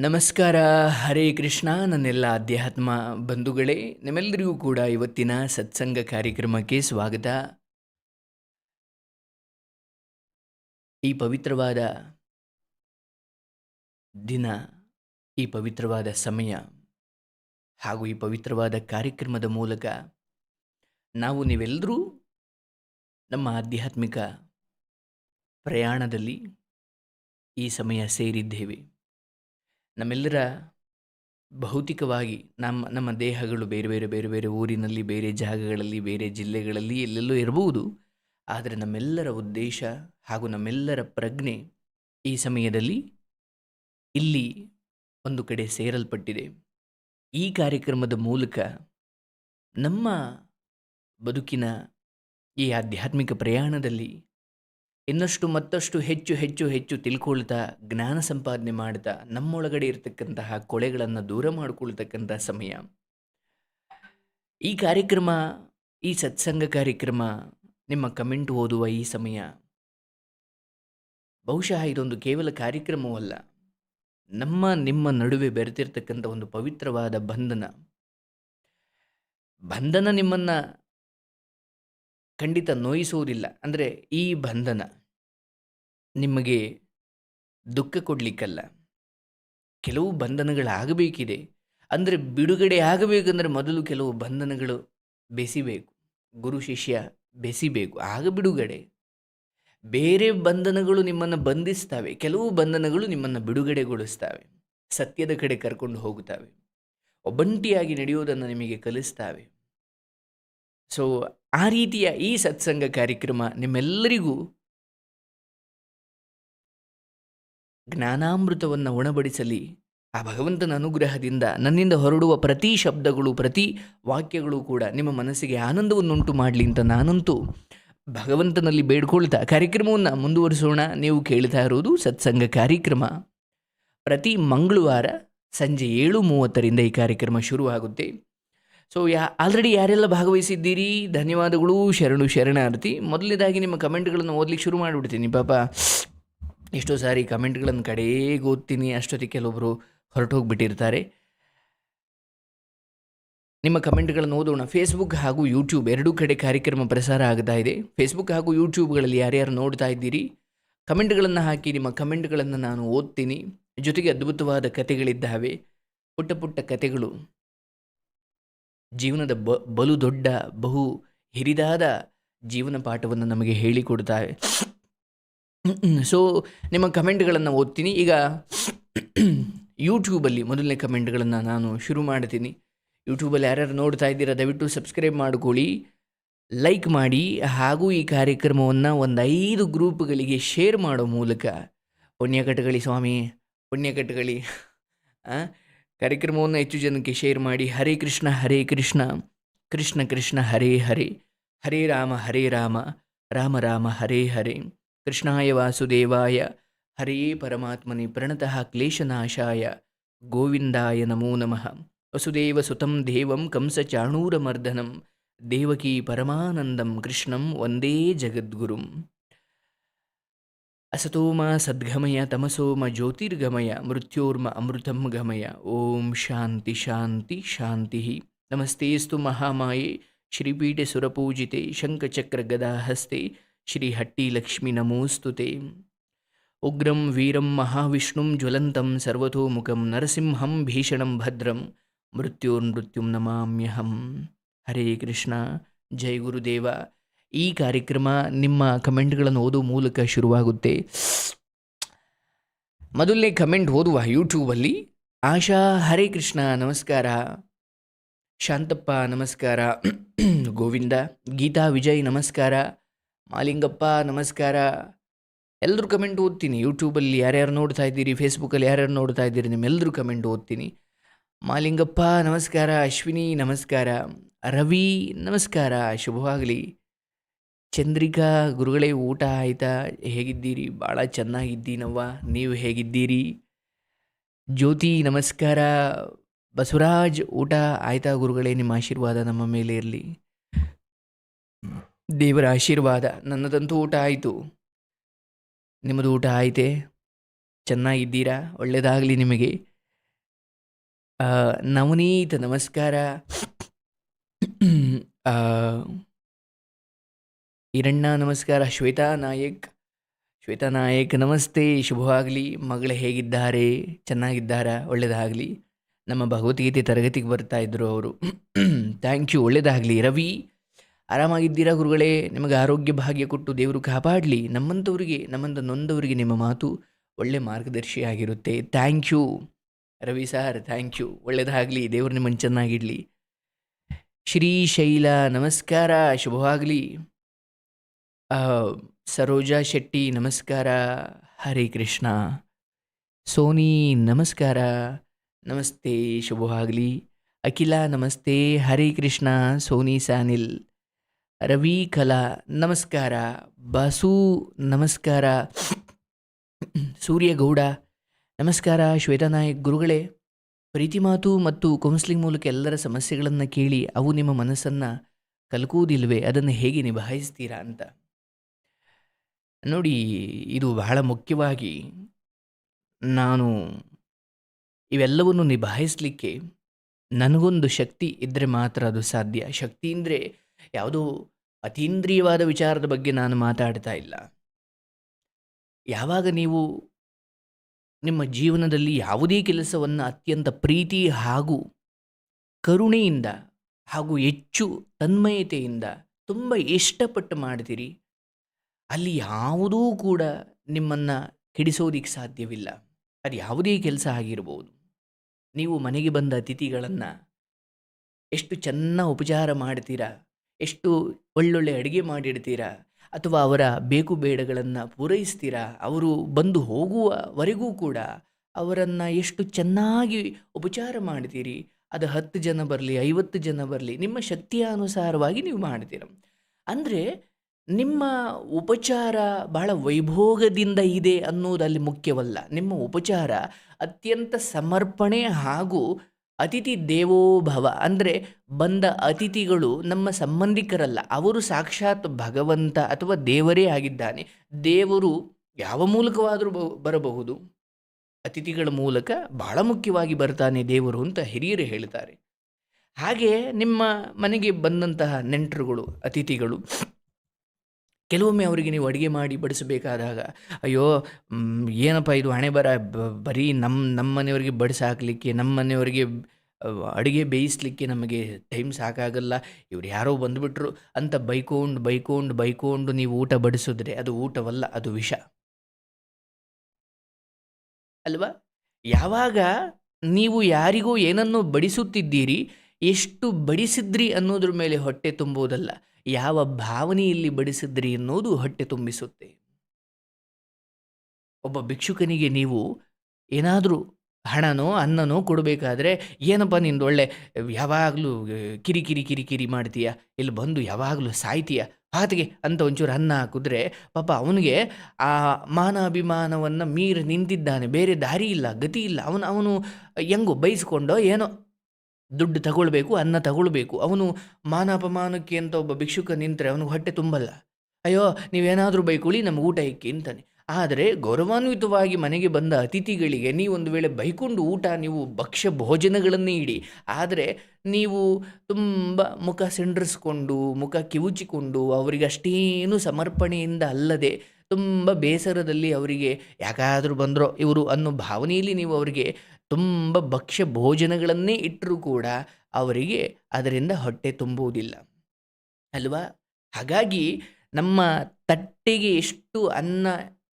ನಮಸ್ಕಾರ, ಹರೇ ಕೃಷ್ಣ, ನನ್ನೆಲ್ಲ ಅಧ್ಯಾತ್ಮ ಬಂಧುಗಳೇ, ನಿಮ್ಮೆಲ್ಲರಿಗೂ ಕೂಡ ಇವತ್ತಿನ ಸತ್ಸಂಗ ಕಾರ್ಯಕ್ರಮಕ್ಕೆ ಸ್ವಾಗತ. ಈ ಪವಿತ್ರವಾದ ದಿನ, ಈ ಪವಿತ್ರವಾದ ಸಮಯ ಹಾಗೂ ಈ ಪವಿತ್ರವಾದ ಕಾರ್ಯಕ್ರಮದ ಮೂಲಕ ನಾವು ನೀವೆಲ್ಲರೂ ನಮ್ಮ ಆಧ್ಯಾತ್ಮಿಕ ಪ್ರಯಾಣದಲ್ಲಿ ಈ ಸಮಯ ಸೇರಿದ್ದೇವೆ. ನಮ್ಮೆಲ್ಲರ ಭೌತಿಕವಾಗಿ ನಮ್ಮ ನಮ್ಮ ದೇಹಗಳು ಬೇರೆ ಬೇರೆ ಬೇರೆ ಬೇರೆ ಊರಿನಲ್ಲಿ, ಬೇರೆ ಜಾಗಗಳಲ್ಲಿ, ಬೇರೆ ಜಿಲ್ಲೆಗಳಲ್ಲಿ ಎಲ್ಲೆಲ್ಲೋ ಇರಬಹುದು. ಆದರೆ ನಮ್ಮೆಲ್ಲರ ಉದ್ದೇಶ ಹಾಗೂ ನಮ್ಮೆಲ್ಲರ ಪ್ರಜ್ಞೆ ಈ ಸಮಯದಲ್ಲಿ ಇಲ್ಲಿ ಒಂದು ಕಡೆ ಸೇರಲ್ಪಟ್ಟಿದೆ. ಈ ಕಾರ್ಯಕ್ರಮದ ಮೂಲಕ ನಮ್ಮ ಬದುಕಿನ ಈ ಆಧ್ಯಾತ್ಮಿಕ ಪ್ರಯಾಣದಲ್ಲಿ ಇನ್ನಷ್ಟು ಮತ್ತಷ್ಟು ಹೆಚ್ಚು ಹೆಚ್ಚು ಹೆಚ್ಚು ತಿಳ್ಕೊಳ್ತಾ ಜ್ಞಾನ ಸಂಪಾದನೆ ಮಾಡ್ತಾ ನಮ್ಮೊಳಗಡೆ ಇರತಕ್ಕಂತಹ ಕೊಳೆಗಳನ್ನು ದೂರ ಮಾಡಿಕೊಳ್ತಕ್ಕಂಥ ಸಮಯ. ಈ ಕಾರ್ಯಕ್ರಮ, ಈ ಸತ್ಸಂಗ ಕಾರ್ಯಕ್ರಮ, ನಿಮ್ಮ ಕಮೆಂಟ್ ಓದುವ ಈ ಸಮಯ. ಬಹುಶಃ ಇದೊಂದು ಕೇವಲ ಕಾರ್ಯಕ್ರಮವಲ್ಲ ನಮ್ಮ, ನಿಮ್ಮ ನಡುವೆ ಬೆರೆತಿರ್ತಕ್ಕಂಥ ಒಂದು ಪವಿತ್ರವಾದ ಬಂಧನ. ಬಂಧನ ನಿಮ್ಮನ್ನ ಖಂಡಿತ ನೋಯಿಸುವುದಿಲ್ಲ. ಅಂದರೆ ಈ ಬಂಧನ ನಿಮಗೆ ದುಃಖ ಕೊಡಲಿಕ್ಕಲ್ಲ. ಕೆಲವು ಬಂಧನಗಳಾಗಬೇಕಿದೆ. ಅಂದರೆ ಬಿಡುಗಡೆ ಆಗಬೇಕಂದರೆ ಮೊದಲು ಕೆಲವು ಬಂಧನಗಳು ಬೆಸಿಬೇಕು. ಗುರು ಶಿಷ್ಯ ಬೆಸಿಬೇಕು. ಆಗ ಬಿಡುಗಡೆ. ಬೇರೆ ಬಂಧನಗಳು ನಿಮ್ಮನ್ನು ಬಂಧಿಸ್ತವೆ. ಕೆಲವು ಬಂಧನಗಳು ನಿಮ್ಮನ್ನು ಬಿಡುಗಡೆಗೊಳಿಸ್ತವೆ. ಸತ್ಯದ ಕಡೆ ಕರ್ಕೊಂಡು ಹೋಗುತ್ತವೆ. ಒಬ್ಬಂಟಿಯಾಗಿ ನಡೆಯುವುದನ್ನು ನಿಮಗೆ ಕಲಿಸ್ತವೆ. ಸೊ ಆ ರೀತಿಯ ಈ ಸತ್ಸಂಗ ಕಾರ್ಯಕ್ರಮ ನಿಮ್ಮೆಲ್ಲರಿಗೂ ಜ್ಞಾನಾಮೃತವನ್ನು ಉಣಬಡಿಸಲಿ. ಆ ಭಗವಂತನ ಅನುಗ್ರಹದಿಂದ ನನ್ನಿಂದ ಹೊರಡುವ ಪ್ರತಿ ಶಬ್ದಗಳು, ಪ್ರತಿ ವಾಕ್ಯಗಳು ಕೂಡ ನಿಮ್ಮ ಮನಸ್ಸಿಗೆ ಆನಂದವನ್ನುಂಟು ಮಾಡಲಿ ಅಂತ ನಾನಂತೂ ಭಗವಂತನಲ್ಲಿ ಬೇಡ್ಕೊಳ್ತಾ ಕಾರ್ಯಕ್ರಮವನ್ನು ಮುಂದುವರಿಸೋಣ. ನೀವು ಕೇಳ್ತಾ ಇರೋದು ಸತ್ಸಂಗ ಕಾರ್ಯಕ್ರಮ. ಪ್ರತಿ ಮಂಗಳವಾರ ಸಂಜೆ ಏಳು ಮೂವತ್ತರಿಂದ ಈ ಕಾರ್ಯಕ್ರಮ ಶುರುವಾಗುತ್ತೆ. ಸೊ ಯಾ ಆಲ್ರೆಡಿ ಯಾರೆಲ್ಲ ಭಾಗವಹಿಸಿದ್ದೀರಿ? ಧನ್ಯವಾದಗಳು, ಶರಣು ಶರಣಾರ್ಥಿ. ಮೊದಲನೇದಾಗಿ ನಿಮ್ಮ ಕಮೆಂಟ್ಗಳನ್ನು ಓದಲಿಕ್ಕೆ ಶುರು ಮಾಡಿಬಿಡ್ತೀನಿ, ಪಾಪ. ಎಷ್ಟೋ ಸಾರಿ ಕಮೆಂಟ್ಗಳನ್ನು ಕಡೆಗೆ ಓದ್ತೀನಿ ಅಷ್ಟೊತ್ತಿಗೆ ಕೆಲವೊಬ್ಬರು ಹೊರಟೋಗ್ಬಿಟ್ಟಿರ್ತಾರೆ. ನಿಮ್ಮ ಕಮೆಂಟ್ಗಳನ್ನು ಓದೋಣ. ಫೇಸ್ಬುಕ್ ಹಾಗೂ ಯೂಟ್ಯೂಬ್ ಎರಡೂ ಕಡೆ ಕಾರ್ಯಕ್ರಮ ಪ್ರಸಾರ ಆಗ್ತಾ ಇದೆ. ಫೇಸ್ಬುಕ್ ಹಾಗೂ ಯೂಟ್ಯೂಬ್ಗಳಲ್ಲಿ ಯಾರ್ಯಾರು ನೋಡ್ತಾ ಇದ್ದೀರಿ? ಕಮೆಂಟ್ಗಳನ್ನು ಹಾಕಿ, ನಿಮ್ಮ ಕಮೆಂಟ್ಗಳನ್ನು ನಾನು ಓದ್ತೀನಿ. ಜೊತೆಗೆ ಅದ್ಭುತವಾದ ಕಥೆಗಳಿದ್ದಾವೆ. ಪುಟ್ಟ ಪುಟ್ಟ ಕತೆಗಳು ಜೀವನದ ಬ, ಬಲು ದೊಡ್ಡ, ಬಹು ಹಿರಿದಾದ ಜೀವನ ಪಾಠವನ್ನು ನಮಗೆ ಹೇಳಿಕೊಡ್ತಾರೆ ಸೊ ನಿಮ್ಮ ಕಮೆಂಟ್ಗಳನ್ನು ಓದ್ತೀನಿ. ಈಗ ಯೂಟ್ಯೂಬಲ್ಲಿ ಮೊದಲನೇ ಕಮೆಂಟ್ಗಳನ್ನು ನಾನು ಶುರು ಮಾಡ್ತೀನಿ. ಯೂಟ್ಯೂಬಲ್ಲಿ ಯಾರ್ಯಾರು ನೋಡ್ತಾ ಇದ್ದೀರಾ, ದಯವಿಟ್ಟು ಸಬ್ಸ್ಕ್ರೈಬ್ ಮಾಡ್ಕೊಳ್ಳಿ. ಲೈಕ್ ಮಾಡಿ. ಹಾಗೂ ಈ ಕಾರ್ಯಕ್ರಮವನ್ನು ಒಂದು ಐದು ಗ್ರೂಪ್ಗಳಿಗೆ ಶೇರ್ ಮಾಡೋ ಮೂಲಕ. ಪುಣ್ಯ ಸ್ವಾಮಿ ಪುಣ್ಯ ಹಾಂ ಕಾರ್ಯಕ್ರಮವನ್ನು ಹೆಚ್ಚು ಜನಕ್ಕೆ ಶೇರ್ ಮಾಡಿ ಹರೇ ಕೃಷ್ಣ ಹರೇ ಕೃಷ್ಣ ಕೃಷ್ಣ ಕೃಷ್ಣ ಹರೇ ಹರೇ ಹರೇ ರಾಮ ಹರೇ ರಾಮ ರಾಮ ರಾಮ ಹರೇ ಹರೇ ಕೃಷ್ಣಾಯ ವಾಸುದೇವಾಯ ಹರೇ ಪರಮಾತ್ಮನೆ ಪ್ರಣತಃ ಕ್ಲೇಶನಾಶಾಯ ಗೋವಿಂದಾಯ ನಮೋ ನಮಃ ವಸುದೇವ ಸುತಂ ದೇವಂ ಕಂಸಚಾಣೂರಮರ್ದನಂ ದೇವಕೀ ಪರಮಾನಂದಂ ಕೃಷ್ಣಂ ವಂದೇ ಜಗದ್ಗುರುಂ అసతోమ సద్గమయ తమసోమ జ్యోతిర్గమయ మృత్యోర్మ అమృతం గమయ. ఓం శాంతి శాంతి శాంతి. నమస్తేస్తు మహామాయే. శ్రీపీఠ సురపూజితే శంఖచక్ర గదాహస్తే. శ్రీహట్టిలక్ష్మి నమోస్తుతే. ఉగ్రం వీరం మహావిష్ణుం జ్వలంతం సర్వతోముఖం నరసింహం భీషణం భద్రం. మృత్యోర్మృత్యుం నమామ్యహం. హరే కృష్ణ. జై గురుదేవ. ಈ ಕಾರ್ಯಕ್ರಮ ನಿಮ್ಮ ಕಮೆಂಟ್ಗಳನ್ನು ಓದುವ ಮೂಲಕ ಶುರುವಾಗುತ್ತೆ. ಮೊದಲನೇ ಕಮೆಂಟ್ ಓದುವ ಯೂಟ್ಯೂಬಲ್ಲಿ, ಆಶಾ ಹರೇ ಕೃಷ್ಣ, ನಮಸ್ಕಾರ. ಶಾಂತಪ್ಪ, ನಮಸ್ಕಾರ. ಗೋವಿಂದ, ಗೀತಾ, ವಿಜಯ್, ನಮಸ್ಕಾರ. ಮಾಲಿಂಗಪ್ಪ, ನಮಸ್ಕಾರ. ಎಲ್ಲರೂ ಕಮೆಂಟ್ ಓದ್ತೀನಿ. ಯೂಟ್ಯೂಬಲ್ಲಿ ಯಾರ್ಯಾರು ನೋಡ್ತಾ ಇದ್ದೀರಿ, ಫೇಸ್ಬುಕ್ಕಲ್ಲಿ ಯಾರ್ಯಾರು ನೋಡ್ತಾ ಇದ್ದೀರಿ, ನಿಮ್ಮೆಲ್ಲರೂ ಕಮೆಂಟ್ ಓದ್ತೀನಿ. ಮಾಲಿಂಗಪ್ಪ, ನಮಸ್ಕಾರ. ಅಶ್ವಿನಿ, ನಮಸ್ಕಾರ. ರವಿ, ನಮಸ್ಕಾರ. ಶುಭವಾಗಲಿ. ಚಂದ್ರಿಕಾ, ಗುರುಗಳೇ, ಊಟ ಆಯಿತಾ? ಹೇಗಿದ್ದೀರಿ? ಭಾಳ ಚೆನ್ನಾಗಿದ್ದೀನವ್ವ. ನೀವು ಹೇಗಿದ್ದೀರಿ? ಜ್ಯೋತಿ, ನಮಸ್ಕಾರ. ಬಸವರಾಜ್, ಊಟ ಆಯಿತಾ ಗುರುಗಳೇ? ನಿಮ್ಮ ಆಶೀರ್ವಾದ ನಮ್ಮ ಮೇಲೆ ಇರಲಿ. ದೇವರ ಆಶೀರ್ವಾದ. ನನ್ನದಂತೂ ಊಟ ಆಯಿತು. ನಿಮ್ಮದು ಊಟ ಆಯಿತೆ? ಚೆನ್ನಾಗಿದ್ದೀರಾ? ಒಳ್ಳೆಯದಾಗಲಿ ನಿಮಗೆ. ನವನೀತ, ನಮಸ್ಕಾರ. ಆ, ಹಿರಣ್ಣ ನಮಸ್ಕಾರ. ಶ್ವೇತಾ ನಾಯಕ್. ಶ್ವೇತಾ ನಾಯಕ್ ನಮಸ್ತೆ. ಶುಭವಾಗಲಿ ಮಗಳು ಹೇಗಿದ್ದಾರೆ? ಚೆನ್ನಾಗಿದ್ದಾರಾ? ಒಳ್ಳೆಯದಾಗಲಿ ನಮ್ಮ ಭಗವದ್ಗೀತೆ ತರಗತಿಗೆ ಬರ್ತಾ ಇದ್ದರು ಅವರು. ಥ್ಯಾಂಕ್ ಯು ಒಳ್ಳೆಯದಾಗಲಿ ರವಿ ಆರಾಮಾಗಿದ್ದೀರಾ ಗುರುಗಳೇ? ನಿಮಗೆ ಆರೋಗ್ಯ ಭಾಗ್ಯ ಕೊಟ್ಟು ದೇವರು ಕಾಪಾಡಲಿ. ನಮ್ಮಂಥವ್ರಿಗೆ ನಮ್ಮಂಥ ನೊಂದವರಿಗೆ ನಿಮ್ಮ ಮಾತು ಒಳ್ಳೆ ಮಾರ್ಗದರ್ಶಿ ಆಗಿರುತ್ತೆ. Thank you Ravi sir thank you ಒಳ್ಳೆಯದಾಗಲಿ ದೇವರು ನಿಮ್ಮನ್ನು ಚೆನ್ನಾಗಿಡಲಿ. ಶ್ರೀಶೈಲ ನಮಸ್ಕಾರ. ಶುಭವಾಗಲಿ ಸರೋಜಾ ಶೆಟ್ಟಿ, ನಮಸ್ಕಾರ. ಹರೇ ಕೃಷ್ಣ. ಸೋನಿ, ನಮಸ್ಕಾರ. ನಮಸ್ತೆ, ಶುಭವಾಗಲಿ. ಅಖಿಲ, ನಮಸ್ತೆ. ಹರೇ ಕೃಷ್ಣ. ಸೋನಿ, ಸಾನಿಲ್. ರವಿ, ಕಲಾ, ನಮಸ್ಕಾರ. ಬಾಸು, ನಮಸ್ಕಾರ. ಸೂರ್ಯಗೌಡ, ನಮಸ್ಕಾರ. ಶ್ವೇತಾ ನಾಯಕ್ ಗುರುಗಳೇ. ಪ್ರೀತಿ ಮಾತು ಮತ್ತು ಕೌನ್ಸಿಲಿಂಗ್ ಮೂಲಕ ಎಲ್ಲರ ಸಮಸ್ಯೆಗಳನ್ನು ಕೇಳಿ ಅವು ನಿಮ್ಮ ಮನಸ್ಸನ್ನು ಕಲ್ಕುವುದಿಲ್ವೇ ಅದನ್ನು ಹೇಗೆ ನಿಭಾಯಿಸ್ತೀರಾ ಅಂತ. ನೋಡಿ, ಇದು ಬಹಳ ಮುಖ್ಯವಾಗಿ ನಾನು ಇವೆಲ್ಲವನ್ನು ನಿಭಾಯಿಸಲಿಕ್ಕೆ ನನಗೊಂದು ಶಕ್ತಿ ಇದ್ದರೆ ಮಾತ್ರ ಅದು ಸಾಧ್ಯ. ಶಕ್ತಿ ಅಂದರೆ ಯಾವುದೋ ಅತೀಂದ್ರಿಯವಾದ ವಿಚಾರದ ಬಗ್ಗೆ ನಾನು ಮಾತಾಡ್ತಾ ಇಲ್ಲ. ಯಾವಾಗ ನೀವು ನಿಮ್ಮ ಜೀವನದಲ್ಲಿ ಯಾವುದೇ ಕೆಲಸವನ್ನು ಅತ್ಯಂತ ಪ್ರೀತಿ ಹಾಗೂ ಕರುಣೆಯಿಂದ ಹಾಗೂ ಹೆಚ್ಚು ತನ್ಮಯತೆಯಿಂದ ತುಂಬ ಇಷ್ಟಪಟ್ಟು ಮಾಡ್ತೀರಿ ಅಲ್ಲಿ ಯಾವುದೂ ಕೂಡ ನಿಮ್ಮನ್ನು ಕೆಡಿಸೋದಿಕ್ಕೆ ಸಾಧ್ಯವಿಲ್ಲ. ಅದು ಯಾವುದೇ ಕೆಲಸ ಆಗಿರ್ಬೋದು. ನೀವು ಮನೆಗೆ ಬಂದ ಅತಿಥಿಗಳನ್ನು ಎಷ್ಟು ಚೆನ್ನಾಗಿ ಉಪಚಾರ ಮಾಡ್ತೀರಾ? ಎಷ್ಟು ಒಳ್ಳೊಳ್ಳೆ ಅಡುಗೆ ಮಾಡಿಡ್ತೀರಾ? ಅಥವಾ ಅವರ ಬೇಕು ಬೇಡಗಳನ್ನು ಪೂರೈಸ್ತೀರಾ? ಅವರು ಬಂದು ಹೋಗುವವರೆಗೂ ಕೂಡ ಅವರನ್ನು ಎಷ್ಟು ಚೆನ್ನಾಗಿ ಉಪಚಾರ ಮಾಡ್ತೀರಿ? ಅದು ಹತ್ತು ಜನ ಬರಲಿ, ಐವತ್ತು ಜನ ಬರಲಿ, ನಿಮ್ಮ ಶಕ್ತಿಯ ಅನುಸಾರವಾಗಿ ನೀವು ಮಾಡ್ತೀರ. ಅಂದರೆ ನಿಮ್ಮ ಉಪಚಾರ ಬಹಳ ವೈಭೋಗದಿಂದ ಇದೆ ಅನ್ನೋದಲ್ಲಿ ಮುಖ್ಯವಲ್ಲ. ನಿಮ್ಮ ಉಪಚಾರ ಅತ್ಯಂತ ಸಮರ್ಪಣೆ ಹಾಗೂ ಅತಿಥಿ ದೇವೋಭವ ಅಂದರೆ ಬಂದ ಅತಿಥಿಗಳು ನಮ್ಮ ಸಂಬಂಧಿಕರಲ್ಲ. ಅವರು ಸಾಕ್ಷಾತ್ ಭಗವಂತ ಅಥವಾ ದೇವರೇ ಆಗಿದ್ದಾನೆ. ದೇವರು ಯಾವ ಮೂಲಕವಾದರೂ ಬರಬಹುದು. ಅತಿಥಿಗಳ ಮೂಲಕ ಬಹಳ ಮುಖ್ಯವಾಗಿ ಬರ್ತಾನೆ ದೇವರು ಅಂತ ಹಿರಿಯರು ಹೇಳ್ತಾರೆ. ಹಾಗೆ ನಿಮ್ಮ ಮನೆಗೆ ಬಂದಂತಹ ನೆಂಟರುಗಳು, ಅತಿಥಿಗಳು ಕೆಲವೊಮ್ಮೆ ಅವರಿಗೆ ನೀವು ಅಡುಗೆ ಮಾಡಿ ಬಡಿಸಬೇಕಾದಾಗ, ಅಯ್ಯೋ ಏನಪ್ಪ ಇದು ಹಣೆ ಬರ ಬರೀ ನಮ್ಮ ನಮ್ಮ ಮನೆಯವರಿಗೆ ಬಡಿಸಾಕಲಿಕ್ಕೆ ನಮ್ಮ ಮನೆಯವರಿಗೆ ಅಡುಗೆ ಬೇಯಿಸ್ಲಿಕ್ಕೆ ನಮಗೆ ಟೈಮ್ ಸಾಕಾಗಲ್ಲ, ಇವ್ರು ಯಾರೋ ಬಂದುಬಿಟ್ರು ಅಂತ ಬೈಕೊಂಡು ಬೈಕೊಂಡು ಬೈಕೊಂಡು ನೀವು ಊಟ ಬಡಿಸಿದ್ರೆ ಅದು ಊಟವಲ್ಲ, ಅದು ವಿಷ. ಅಲ್ವಾ? ಯಾವಾಗ ನೀವು ಯಾರಿಗೂ ಏನನ್ನು ಬಡಿಸುತ್ತಿದ್ದೀರಿ, ಎಷ್ಟು ಬಡಿಸಿದ್ರಿ ಅನ್ನೋದ್ರ ಮೇಲೆ ಹೊಟ್ಟೆ ತುಂಬುವುದಲ್ಲ. ಯಾವ ಭಾವನೆಯಲ್ಲಿ ಬಡಿಸಿದ್ರಿ ಅನ್ನೋದು ಹೊಟ್ಟೆ ತುಂಬಿಸುತ್ತೆ. ಒಬ್ಬ ಭಿಕ್ಷುಕನಿಗೆ ನೀವು ಏನಾದರೂ ಹಣನೋ, ಅನ್ನನೋ ಕೊಡಬೇಕಾದ್ರೆ, ಏನಪ್ಪ ನಿಂದು ಒಳ್ಳೆ, ಯಾವಾಗಲೂ ಕಿರಿಕಿರಿ ಕಿರಿಕಿರಿ ಕಿರಿ ಕಿರಿ ಮಾಡ್ತೀಯ? ಇಲ್ಲಿ ಬಂದು ಯಾವಾಗಲೂ ಸಾಯ್ತೀಯ? ಆತಗೆ ಅಂತ ಒಂಚೂರು ಅನ್ನ ಹಾಕಿದ್ರೆ, ಪಾಪ ಅವನಿಗೆ ಆ ಮಾನ ಅಭಿಮಾನವನ್ನು ಮೀರಿ ನಿಂತಿದ್ದಾನೆ. ಬೇರೆ ದಾರಿ ಇಲ್ಲ, ಗತಿ ಇಲ್ಲ. ಅವನು ಅವನು ಹೆಂಗೋ ಬೈಸ್ಕೊಂಡೋ ಏನೋ ದುಡ್ಡು ತಗೊಳ್ಬೇಕು, ಅನ್ನ ತಗೊಳ್ಬೇಕು. ಅವನು ಮಾನ ಅಪಮಾನಕ್ಕೆ ಅಂತ ಒಬ್ಬ ಭಿಕ್ಷುಕ ನಿಂತರೆ ಅವನಿಗೆ ಹೊಟ್ಟೆ ತುಂಬಲ್ಲ. ಅಯ್ಯೋ, ನೀವೇನಾದರೂ ಬೈಕೊಳ್ಳಿ ನಮ್ಗೆ ಊಟ ಇಕ್ಕಿ ಅಂತಾನೆ. ಆದರೆ ಗೌರವಾನ್ವಿತವಾಗಿ ಮನೆಗೆ ಬಂದ ಅತಿಥಿಗಳಿಗೆ ನೀವು ಒಂದು ವೇಳೆ ಬೈಕೊಂಡು ಊಟ, ನೀವು ಭಕ್ಷ್ಯ ಭೋಜನಗಳನ್ನು ಇಡಿ. ಆದರೆ ನೀವು ತುಂಬ ಮುಖ ಸಿಂಡ್ರಿಸ್ಕೊಂಡು, ಮುಖ ಕಿವುಚಿಕೊಂಡು, ಅವರಿಗೆ ಅಷ್ಟೇನು ಸಮರ್ಪಣೆಯಿಂದ ಅಲ್ಲದೆ ತುಂಬ ಬೇಸರದಲ್ಲಿ ಅವರಿಗೆ ಯಾಕಾದರೂ ಬಂದರೋ ಇವರು ಅನ್ನೋ ಭಾವನೆಯಲ್ಲಿ ನೀವು ಅವರಿಗೆ ತುಂಬ ಭಕ್ಷ್ಯ ಭೋಜನಗಳನ್ನೇ ಇಟ್ಟರೂ ಕೂಡ ಅವರಿಗೆ ಅದರಿಂದ ಹೊಟ್ಟೆ ತುಂಬುವುದಿಲ್ಲ. ಅಲ್ವಾ? ಹಾಗಾಗಿ ನಮ್ಮ ತಟ್ಟೆಗೆ ಎಷ್ಟು ಅನ್ನ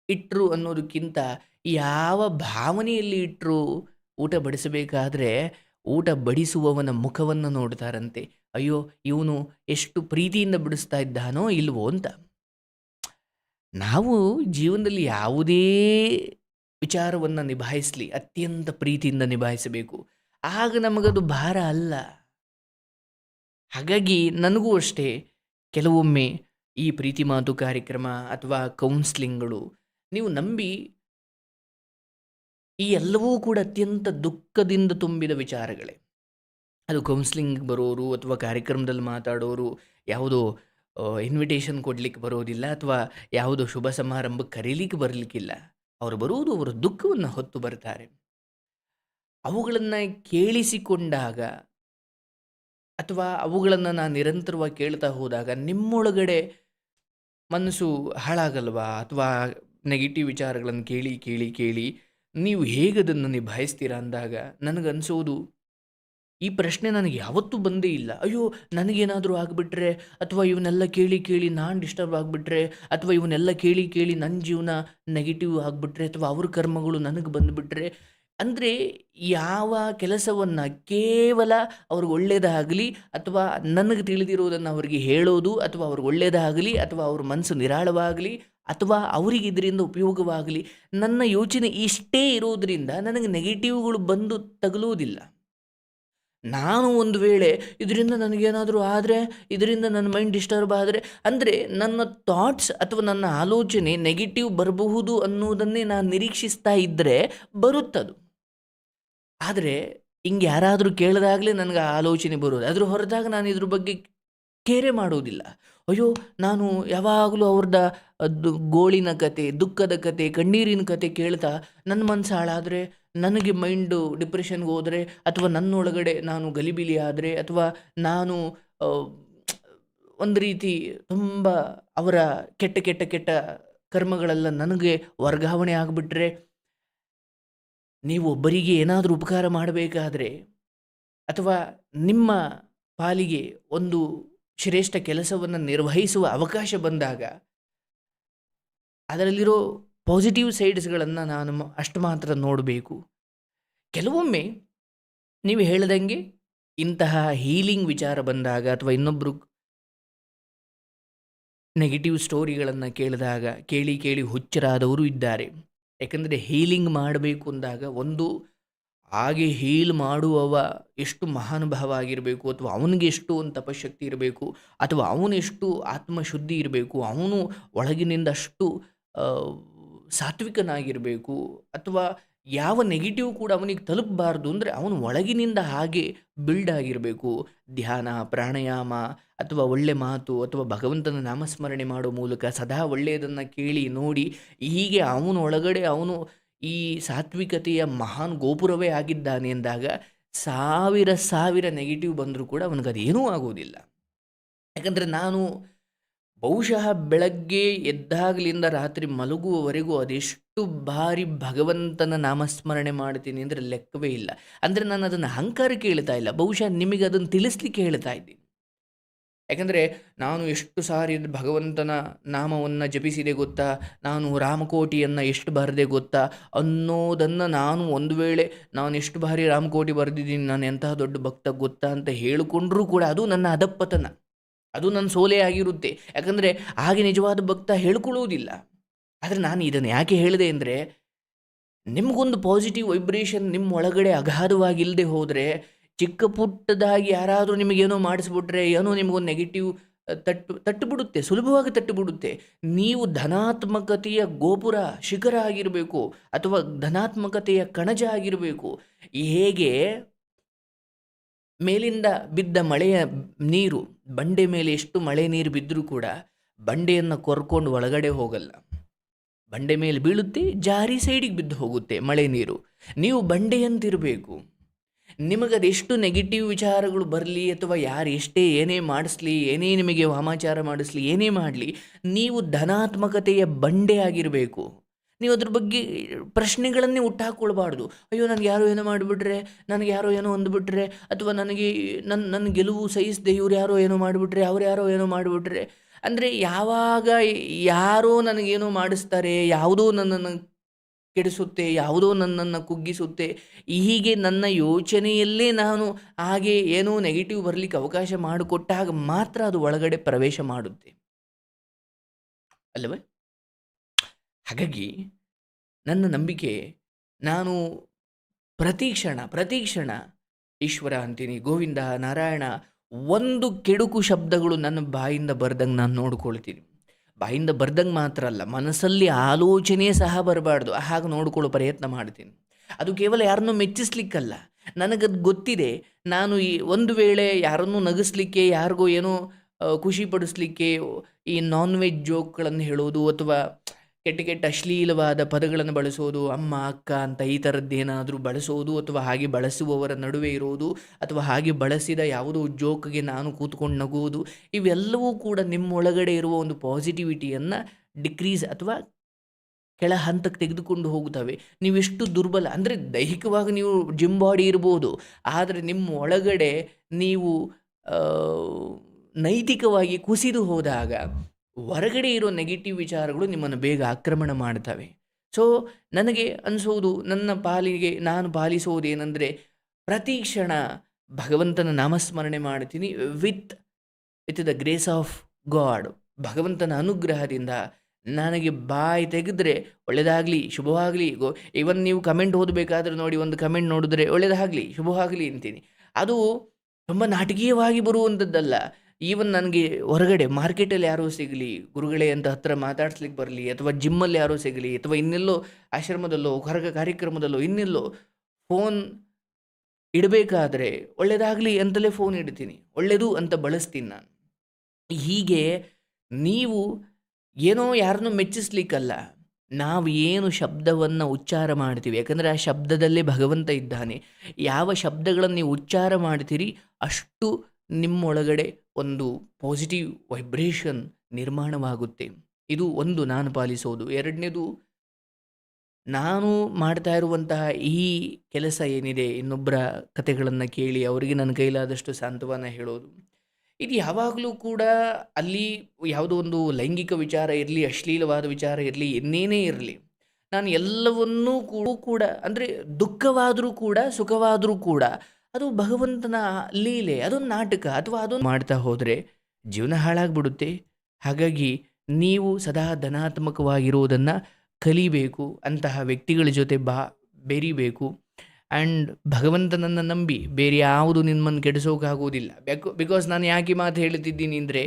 ಇಟ್ಟರು ಅನ್ನೋದಕ್ಕಿಂತ ಯಾವ ಭಾವನೆಯಲ್ಲಿ ಇಟ್ಟರು ಊಟ ಬಡಿಸಬೇಕಾದ್ರೆ ಊಟ ಬಡಿಸುವವನ ಮುಖವನ್ನು ನೋಡ್ತಾರಂತೆ. ಅಯ್ಯೋ, ಇವನು ಎಷ್ಟು ಪ್ರೀತಿಯಿಂದ ಬಿಡಿಸ್ತಾ ಇದ್ದಾನೋ ಇಲ್ವೋ ಅಂತ. ನಾವು ಜೀವನದಲ್ಲಿ ಯಾವುದೇ ವಿಚಾರವನ್ನು ನಿಭಾಯಿಸಲಿ, ಅತ್ಯಂತ ಪ್ರೀತಿಯಿಂದ ನಿಭಾಯಿಸಬೇಕು. ಆಗ ನಮಗದು ಭಾರ ಅಲ್ಲ. ಹಾಗಾಗಿ ನನಗೂ ಅಷ್ಟೇ, ಕೆಲವೊಮ್ಮೆ ಈ ಪ್ರೀತಿ ಮಾತು ಕಾರ್ಯಕ್ರಮ ಅಥವಾ ಕೌನ್ಸ್ಲಿಂಗ್ಗಳು, ನೀವು ನಂಬಿ ಈ ಎಲ್ಲವೂ ಕೂಡ ಅತ್ಯಂತ ದುಃಖದಿಂದ ತುಂಬಿದ ವಿಚಾರಗಳೇ. ಅದು ಕೌನ್ಸ್ಲಿಂಗ್ ಬರೋರು ಅಥವಾ ಕಾರ್ಯಕ್ರಮದಲ್ಲಿ ಮಾತಾಡೋರು, ಯಾವುದೋ ಇನ್ವಿಟೇಷನ್ ಕೊಡಲಿಕ್ಕೆ ಬರೋದಿಲ್ಲ ಅಥವಾ ಯಾವುದೋ ಶುಭ ಸಮಾರಂಭಕ್ಕೆ ಕರೀಲಿಕ್ಕೆ ಬರಲಿಕ್ಕಿಲ್ಲ. ಅವರು ಬರುವುದು, ಅವರ ದುಃಖವನ್ನು ಹೊತ್ತು ಬರ್ತಾರೆ ಅವುಗಳನ್ನು ಕೇಳಿಸಿಕೊಂಡಾಗ ಅಥವಾ ಅವುಗಳನ್ನು ನಾನು ನಿರಂತರವಾಗಿ ಕೇಳ್ತಾ ಹೋದಾಗ ನಿಮ್ಮೊಳಗಡೆ ಮನಸ್ಸು ಹಾಳಾಗಲ್ವಾ? ಅಥವಾ ನೆಗೆಟಿವ್ ವಿಚಾರಗಳನ್ನು ಕೇಳಿ ಕೇಳಿ ಕೇಳಿ ನೀವು ಹೇಗದನ್ನು ನಿಭಾಯಿಸ್ತೀರಾ ಅಂದಾಗ ನನಗನ್ಸೋದು ಈ ಪ್ರಶ್ನೆ ನನಗೆ ಯಾವತ್ತೂ ಬಂದೇ ಇಲ್ಲ. ಅಯ್ಯೋ, ನನಗೇನಾದರೂ ಆಗಿಬಿಟ್ರೆ, ಅಥವಾ ಇವನ್ನೆಲ್ಲ ಕೇಳಿ ಕೇಳಿ ನಾನು ಡಿಸ್ಟರ್ಬ್ ಆಗಿಬಿಟ್ರೆ, ಅಥವಾ ಇವನ್ನೆಲ್ಲ ಕೇಳಿ ಕೇಳಿ ನನ್ನ ಜೀವನ ನೆಗೆಟಿವ್ ಆಗಿಬಿಟ್ರೆ, ಅಥವಾ ಅವ್ರ ಕರ್ಮಗಳು ನನಗೆ ಬಂದುಬಿಟ್ರೆ, ಅಂದರೆ ಯಾವ ಕೆಲಸವನ್ನು ಕೇವಲ ಅವ್ರಿಗೆ ಒಳ್ಳೆಯದಾಗಲಿ ಅಥವಾ ನನಗೆ ತಿಳಿದಿರೋದನ್ನು ಅವರಿಗೆ ಹೇಳೋದು, ಅಥವಾ ಅವ್ರಿಗೆ ಒಳ್ಳೆಯದಾಗಲಿ ಅಥವಾ ಅವ್ರ ಮನಸ್ಸು ನಿರಾಳವಾಗಲಿ, ಅಥವಾ ಅವರಿಗೆ ಇದರಿಂದ ಉಪಯೋಗವಾಗಲಿ, ನನ್ನ ಯೋಚನೆ ಇಷ್ಟೇ ಇರೋದರಿಂದ ನನಗೆ ನೆಗೆಟಿವ್ಗಳು ಬಂದು ತಗಲುವುದಿಲ್ಲ ನಾನು ಒಂದು ವೇಳೆ ಇದರಿಂದ ನನಗೇನಾದರೂ ಆದರೆ, ಇದರಿಂದ ನನ್ನ ಮೈಂಡ್ ಡಿಸ್ಟರ್ಬ್ ಆದರೆ, ಅಂದರೆ ನನ್ನ ಥಾಟ್ಸ್ ಅಥವಾ ನನ್ನ ಆಲೋಚನೆ ನೆಗೆಟಿವ್ ಬರಬಹುದು ಅನ್ನೋದನ್ನೇ ನಾನು ನಿರೀಕ್ಷಿಸ್ತಾ ಇದ್ದರೆ ಬರುತ್ತದು. ಆದರೆ ಹಿಂಗೆ ಯಾರಾದರೂ ಕೇಳಿದಾಗಲೇ ನನಗೆ ಆ ಆಲೋಚನೆ ಬರೋದು. ಅದ್ರ ಹೊರತಾಗ ನಾನು ಇದ್ರ ಬಗ್ಗೆ ಕೇರೆ ಮಾಡೋದಿಲ್ಲ. ಅಯ್ಯೋ, ನಾನು ಯಾವಾಗಲೂ ಅವ್ರದ್ದ ಅದು ಗೋಳಿನ ಕತೆ, ದುಃಖದ ಕತೆ, ಕಣ್ಣೀರಿನ ಕತೆ ಕೇಳ್ತಾ ನನ್ನ ಮನಸ್ಸು ಹಾಳಾದರೆ ನನಗೆ ಮೈಂಡು ಡಿಪ್ರೆಷನ್ಗೆ ಹೋದರೆ ಅಥವಾ ನನ್ನೊಳಗಡೆ ನಾನು ಗಲಿಬಿಲಿ ಆದರೆ ಅಥವಾ ನಾನು ಒಂದು ರೀತಿ ತುಂಬ ಅವರ ಕೆಟ್ಟ ಕೆಟ್ಟ ಕೆಟ್ಟ ಕರ್ಮಗಳೆಲ್ಲ ನನಗೆ ವರ್ಗಾವಣೆ ಆಗಿಬಿಟ್ರೆ ನೀವು ಒಬ್ಬರಿಗೆ ಏನಾದರೂ ಉಪಕಾರ ಮಾಡಬೇಕಾದ್ರೆ ಅಥವಾ ನಿಮ್ಮ ಪಾಲಿಗೆ ಒಂದು ಶ್ರೇಷ್ಠ ಕೆಲಸವನ್ನು ನಿರ್ವಹಿಸುವ ಅವಕಾಶ ಬಂದಾಗ ಅದರಲ್ಲಿರೋ ಪಾಸಿಟಿವ್ ಸೈಡ್ಸ್ಗಳನ್ನು ನಾನು ಅಷ್ಟು ಮಾತ್ರ ನೋಡಬೇಕು. ಕೆಲವೊಮ್ಮೆ ನೀವು ಹೇಳ್ದಂಗೆ ಇಂತಹ ಹೀಲಿಂಗ್ ವಿಚಾರ ಬಂದಾಗ ಅಥವಾ ಇನ್ನೊಬ್ಬರು ನೆಗೆಟಿವ್ ಸ್ಟೋರಿಗಳನ್ನು ಕೇಳಿದಾಗ ಕೇಳಿ ಕೇಳಿ ಹುಚ್ಚರಾದವರು ಇದ್ದಾರೆ. ಯಾಕಂದರೆ ಹೀಲಿಂಗ್ ಮಾಡಬೇಕು ಅಂದಾಗ ಒಂದು ಹಾಗೆ ಹೀಲ್ ಮಾಡುವವ ಎಷ್ಟು ಮಹಾನುಭಾವ ಆಗಿರಬೇಕು ಅಥವಾ ಅವನಿಗೆ ಎಷ್ಟು ಒಂದು ತಪಶಕ್ತಿ ಇರಬೇಕು ಅಥವಾ ಅವನೆಷ್ಟು ಆತ್ಮಶುದ್ಧಿ ಇರಬೇಕು ಅವನು ಒಳಗಿನಿಂದ ಅಷ್ಟು ಆ, ಸಾತ್ವಿಕನಾಗಿರಬೇಕು ಅಥವಾ ಯಾವ ನೆಗೆಟಿವ್ ಕೂಡ ಅವನಿಗೆ ತಲುಪಬಾರ್ದು ಅಂದರೆ ಅವನು ಒಳಗಿನಿಂದ ಹಾಗೆ ಬಿಲ್ಡ್ ಆಗಿರಬೇಕು. ಧ್ಯಾನ, ಪ್ರಾಣಾಯಾಮ ಅಥವಾ ಒಳ್ಳೆ ಮಾತು ಅಥವಾ ಭಗವಂತನ ನಾಮಸ್ಮರಣೆ ಮಾಡೋ ಮೂಲಕ ಸದಾ ಒಳ್ಳೆಯದನ್ನು ಕೇಳಿ ನೋಡಿ ಹೀಗೆ ಅವನೊಳಗಡೆ ಅವನು ಈ ಸಾತ್ವಿಕತೆಯ ಮಹಾನ್ ಗೋಪುರವೇ ಆಗಿದ್ದಾನೆ ಎಂದಾಗ ಸಾವಿರ ಸಾವಿರ ನೆಗೆಟಿವ್ ಬಂದರೂ ಕೂಡ ಅವನಿಗೆ ಅದೇನೂ ಆಗೋದಿಲ್ಲ. ಯಾಕಂದರೆ ನಾನು ಬಹುಶಃ ಬೆಳಗ್ಗೆ ಎದ್ದಾಗಲಿಂದ ರಾತ್ರಿ ಮಲಗುವವರೆಗೂ ಅದೆಷ್ಟು ಬಾರಿ ಭಗವಂತನ ನಾಮಸ್ಮರಣೆ ಮಾಡ್ತೀನಿ ಅಂದರೆ ಲೆಕ್ಕವೇ ಇಲ್ಲ. ಅಂದರೆ ನಾನು ಅದನ್ನು ಅಹಂಕಾರಕ್ಕೆ ಹೇಳ್ತಾ ಇಲ್ಲ. ಬಹುಶಃ ನಿಮಗೆ ಅದನ್ನು ತಿಳಿಸ್ಲಿಕ್ಕೆ ಹೇಳ್ತಾ ಇದ್ದೀನಿ. ಯಾಕಂದರೆ ನಾನು ಎಷ್ಟು ಸಾರಿ ಭಗವಂತನ ನಾಮವನ್ನು ಜಪಿಸಿದೆ ಗೊತ್ತಾ? ನಾನು ರಾಮಕೋಟಿಯನ್ನು ಎಷ್ಟು ಬರೆದೆ ಗೊತ್ತಾ? ಅನ್ನೋದನ್ನು ನಾನು ಒಂದು ವೇಳೆ ನಾನು ಎಷ್ಟು ಬಾರಿ ರಾಮಕೋಟಿ ಬರೆದಿದ್ದೀನಿ, ನಾನು ಎಂತಹ ದೊಡ್ಡ ಭಕ್ತ ಗೊತ್ತಾ ಅಂತ ಹೇಳಿಕೊಂಡ್ರೂ ಕೂಡ ಅದು ನನ್ನ ಅಧಪ್ಪತನ ಅದು ನನ್ನ ಸೋಲೆ ಆಗಿರುತ್ತೆ. ಯಾಕಂದರೆ ಹಾಗೆ ನಿಜವಾದ ಭಕ್ತ ಹೇಳ್ಕೊಳ್ಳುವುದಿಲ್ಲ. ಆದರೆ ನಾನು ಇದನ್ನು ಯಾಕೆ ಹೇಳಿದೆ ಅಂದರೆ, ನಿಮಗೊಂದು ಪಾಸಿಟಿವ್ ವೈಬ್ರೇಷನ್ ನಿಮ್ಮ ಒಳಗಡೆ ಅಗಾಧವಾಗಿಲ್ಲದೆ ಹೋದರೆ, ಚಿಕ್ಕ ಪುಟ್ಟದಾಗಿ ಯಾರಾದರೂ ನಿಮಗೇನೋ ಮಾಡಿಸ್ಬಿಟ್ರೆ, ಏನೋ ನಿಮಗೊಂದು ನೆಗೆಟಿವ್ ತಟ್ಟು, ತಟ್ಟುಬಿಡುತ್ತೆ, ಸುಲಭವಾಗಿ ತಟ್ಟುಬಿಡುತ್ತೆ. ನೀವು ಧನಾತ್ಮಕತೆಯ ಗೋಪುರ, ಶಿಖರ ಆಗಿರಬೇಕು ಅಥವಾ ಧನಾತ್ಮಕತೆಯ ಕಣಜ ಆಗಿರಬೇಕು. ಹೇಗೆ ಮೇಲಿಂದ ಬಿದ್ದ ಮಳೆಯ ನೀರು, ಬಂಡೆ ಮೇಲೆ ಎಷ್ಟು ಮಳೆ ನೀರು ಬಿದ್ದರೂ ಕೂಡ ಬಂಡೆಯನ್ನು ಕೊರ್ಕೊಂಡು ಒಳಗಡೆ ಹೋಗಲ್ಲ. ಬಂಡೆ ಮೇಲೆ ಬೀಳುತ್ತೆ, ಜಾರಿ ಸೈಡಿಗೆ ಬಿದ್ದು ಹೋಗುತ್ತೆ ಮಳೆ ನೀರು. ನೀವು ಬಂಡೆಯಂತಿರಬೇಕು. ನಿಮಗದೆಷ್ಟು ನೆಗೆಟಿವ್ ವಿಚಾರಗಳು ಬರಲಿ ಅಥವಾ ಯಾರು ಎಷ್ಟೇ ಏನೇ ಮಾಡಿಸ್ಲಿ, ಏನೇ ನಿಮಗೆ ವಾಮಾಚಾರ ಮಾಡಿಸ್ಲಿ, ಏನೇ ಮಾಡಲಿ, ನೀವು ಧನಾತ್ಮಕತೆಯ ಬಂಡೆ ಆಗಿರಬೇಕು. ನೀವು ಅದ್ರ ಬಗ್ಗೆ ಪ್ರಶ್ನೆಗಳನ್ನೇ ಹುಟ್ಟಾಕೊಳ್ಬಾರ್ದು ಅಯ್ಯೋ ನನಗೆ ಯಾರೋ ಏನೋ ಮಾಡಿಬಿಟ್ರೆ, ನನಗೆ ಯಾರೋ ಏನೋ ಅಂದ್ಬಿಟ್ರೆ, ಅಥವಾ ನನಗೆ ನನ್ನ ನನ್ನ ಗೆಲುವು ಸಹಿಸದೆ ಇವ್ರು ಯಾರೋ ಏನೋ ಮಾಡಿಬಿಟ್ರೆ, ಅವ್ರು ಯಾರೋ ಏನೋ ಮಾಡಿಬಿಟ್ರೆ. ಅಂದರೆ ಯಾವಾಗ ಯಾರೋ ನನಗೇನೋ ಮಾಡಿಸ್ತಾರೆ, ಯಾವುದೋ ನನ್ನನ್ನು ಕೆಡಿಸುತ್ತೆ, ಯಾವುದೋ ನನ್ನನ್ನು ಕುಗ್ಗಿಸುತ್ತೆ, ಹೀಗೆ ನನ್ನ ಯೋಚನೆಯಲ್ಲೇ ನಾನು ಹಾಗೆ ಏನೋ ನೆಗೆಟಿವ್ ಬರಲಿಕ್ಕೆ ಅವಕಾಶ ಮಾಡಿಕೊಟ್ಟಾಗ ಮಾತ್ರ ಅದು ಒಳಗಡೆ ಪ್ರವೇಶ ಮಾಡುತ್ತೆ. ಅಲ್ಲವೇ ಹಾಗಾಗಿ ನನ್ನ ನಂಬಿಕೆ ನಾನು ಪ್ರತಿ ಕ್ಷಣ, ಪ್ರತಿ ಈಶ್ವರ ಅಂತೀನಿ, ಗೋವಿಂದ, ನಾರಾಯಣ ಒಂದು ಕೆಡುಕು ಶಬ್ದಗಳು ನನ್ನ ಬಾಯಿಂದ ಬರ್ದಂಗೆ ನಾನು ನೋಡ್ಕೊಳ್ತೀನಿ. ಬಾಯಿಂದ ಬರ್ದಂಗೆ ಮಾತ್ರ ಅಲ್ಲ, ಮನಸ್ಸಲ್ಲಿ ಆಲೋಚನೆ ಸಹ ಬರಬಾರ್ದು ಹಾಗೆ ನೋಡ್ಕೊಳ್ಳೋ ಪ್ರಯತ್ನ ಮಾಡ್ತೀನಿ. ಅದು ಕೇವಲ ಯಾರನ್ನೂ ಮೆಚ್ಚಿಸ್ಲಿಕ್ಕಲ್ಲ, ನನಗದು ಗೊತ್ತಿದೆ, ನಾನು ಈ ಒಂದು ವೇಳೆ ಯಾರನ್ನೂ ನಗಿಸ್ಲಿಕ್ಕೆ, ಯಾರಿಗೋ ಏನೋ ಖುಷಿ ಪಡಿಸ್ಲಿಕ್ಕೆ ಈ ನಾನ್ ವೆಜ್ ಜೋಕ್ಗಳನ್ನು ಹೇಳೋದು ಅಥವಾ ಕೆಟ್ಟ ಕೆಟ್ಟ ಅಶ್ಲೀಲವಾದ ಪದಗಳನ್ನು ಬಳಸೋದು, ಅಮ್ಮ, ಅಕ್ಕ ಅಂತ ಈ ಥರದ್ದೇನಾದರೂ ಬಳಸೋದು ಅಥವಾ ಹಾಗೆ ಬಳಸುವವರ ನಡುವೆ ಇರೋದು ಅಥವಾ ಹಾಗೆ ಬಳಸಿದ ಯಾವುದೋ ಜೋಕ್ಗೆ ನಾನು ಕೂತ್ಕೊಂಡು ನಗುವುದು, ಇವೆಲ್ಲವೂ ಕೂಡ ನಿಮ್ಮೊಳಗಡೆ ಇರುವ ಒಂದು ಪಾಸಿಟಿವಿಟಿಯನ್ನು ಡಿಕ್ರೀಸ್ ಅಥವಾ ಕೆಳ ಹಂತಕ್ಕೆ ತೆಗೆದುಕೊಂಡು ಹೋಗುತ್ತವೆ. ನೀವೆಷ್ಟು ದುರ್ಬಲ, ಅಂದರೆ ದೈಹಿಕವಾಗಿ ನೀವು ಜಿಮ್ ಬಾಡಿ ಇರ್ಬೋದು, ಆದರೆ ನಿಮ್ಮ ಒಳಗಡೆ ನೀವು ನೈತಿಕವಾಗಿ ಕುಸಿದು ಹೋದಾಗ ಹೊರಗಡೆ ಇರೋ ನೆಗೆಟಿವ್ ವಿಚಾರಗಳು ನಿಮ್ಮನ್ನು ಬೇಗ ಆಕ್ರಮಣ ಮಾಡ್ತವೆ. ಸೊ ನನಗೆ ಅನಿಸೋದು, ನನ್ನ ಪಾಲಿಗೆ ನಾನು ಪಾಲಿಸೋದೇನೆಂದರೆ ಪ್ರತಿ ಕ್ಷಣ ಭಗವಂತನ ನಾಮಸ್ಮರಣೆ ಮಾಡ್ತೀನಿ with with the grace of God ಭಗವಂತನ ಅನುಗ್ರಹದಿಂದ ನನಗೆ ಬಾಯಿ ತೆಗೆದ್ರೆ ಒಳ್ಳೆಯದಾಗಲಿ ಶುಭವಾಗಲಿ. ಗೋ ಇವನ್ ನೀವು ಕಮೆಂಟ್ ಓದಬೇಕಾದ್ರೆ ನೋಡಿ, ಒಂದು ಕಮೆಂಟ್ ನೋಡಿದ್ರೆ ಒಳ್ಳೆಯದಾಗಲಿ ಶುಭವಾಗಲಿ ಅಂತೀನಿ. ಅದು ತುಂಬ ನಾಟಕೀಯವಾಗಿ ಬರುವಂಥದ್ದಲ್ಲ ಈವನ್ ನನಗೆ ಹೊರಗಡೆ ಮಾರ್ಕೆಟಲ್ಲಿ ಯಾರೋ ಸಿಗಲಿ, ಗುರುಗಳೇ ಅಂತ ಹತ್ರ ಮಾತಾಡ್ಸ್ಲಿಕ್ಕೆ ಬರಲಿ, ಅಥವಾ ಜಿಮ್ಮಲ್ಲಿ ಯಾರೋ ಸಿಗಲಿ, ಅಥವಾ ಇನ್ನೆಲ್ಲೋ ಆಶ್ರಮದಲ್ಲೋ, ಹೊರಗ ಕಾರ್ಯಕ್ರಮದಲ್ಲೋ, ಇನ್ನೆಲ್ಲೋ ಫೋನ್ ಇಡಬೇಕಾದ್ರೆ ಒಳ್ಳೇದಾಗಲಿ ಅಂತಲೇ ಫೋನ್ ಇಡ್ತೀನಿ. ಒಳ್ಳೆಯದು ಅಂತ ಬಳಸ್ತೀನಿ ನಾನು. ಹೀಗೆ ನೀವು ಏನೋ ಯಾರನ್ನೂ ಮೆಚ್ಚಿಸ್ಲಿಕ್ಕಲ್ಲ, ನಾವು ಏನು ಶಬ್ದವನ್ನು ಉಚ್ಚಾರ ಮಾಡ್ತೀವಿ. ಯಾಕಂದರೆ ಆ ಶಬ್ದದಲ್ಲೇ ಭಗವಂತ ಇದ್ದಾನೆ. ಯಾವ ಶಬ್ದಗಳನ್ನು ನೀವು ಉಚ್ಚಾರ ಮಾಡ್ತೀರಿ, ಅಷ್ಟು ನಿಮ್ಮೊಳಗಡೆ ಒಂದು ಪಾಸಿಟಿವ್ ವೈಬ್ರೇಷನ್ ನಿರ್ಮಾಣವಾಗುತ್ತೆ. ಇದು ಒಂದು ನಾನು ಪಾಲಿಸೋದು. ಎರಡನೇದು, ನಾನು ಮಾಡ್ತಾ ಇರುವಂತಹ ಈ ಕೆಲಸ ಏನಿದೆ ಇನ್ನೊಬ್ಬರ ಕಥೆಗಳನ್ನು ಕೇಳಿ ಅವರಿಗೆ ನನ್ನ ಕೈಲಾದಷ್ಟು ಸಾಂತ್ವನ ಹೇಳೋದು. ಇದು ಯಾವಾಗಲೂ ಕೂಡ ಅಲ್ಲಿ ಯಾವುದೋ ಒಂದು ಲೈಂಗಿಕ ವಿಚಾರ ಇರಲಿ, ಅಶ್ಲೀಲವಾದ ವಿಚಾರ ಇರಲಿ ಇನ್ನೇನೇ ಇರಲಿ, ನಾನು ಎಲ್ಲವನ್ನೂ ಕೂಡ ಕೂಡ, ಅಂದರೆ ದುಃಖವಾದರೂ ಕೂಡ, ಸುಖವಾದರೂ ಕೂಡ ಅದು ಭಗವಂತನ ಲೀಲೆ ಅದೊಂದು ನಾಟಕ ಅಥವಾ ಅದೊಂದು ಮಾಡ್ತಾ ಹೋದರೆ ಜೀವನ ಹಾಳಾಗ್ಬಿಡುತ್ತೆ. ಹಾಗಾಗಿ ನೀವು ಸದಾ ಧನಾತ್ಮಕವಾಗಿರುವುದನ್ನು ಕಲಿಬೇಕು, ಅಂತಹ ವ್ಯಕ್ತಿಗಳ ಜೊತೆ ಬಾ, ಬೆರಿಬೇಕು. ಆ್ಯಂಡ್ ಭಗವಂತನನ್ನು ನಂಬಿ ಬೇರೆ ಯಾವುದು ನಿಮ್ಮನ್ನು ಕೆಡಿಸೋಕ್ಕಾಗೋದಿಲ್ಲ ಬ್ಯಾಕ್ ಬಿಕಾಸ್ ನಾನು ಯಾಕೆ ಮಾತು ಹೇಳ್ತಿದ್ದೀನಿ ಅಂದರೆ,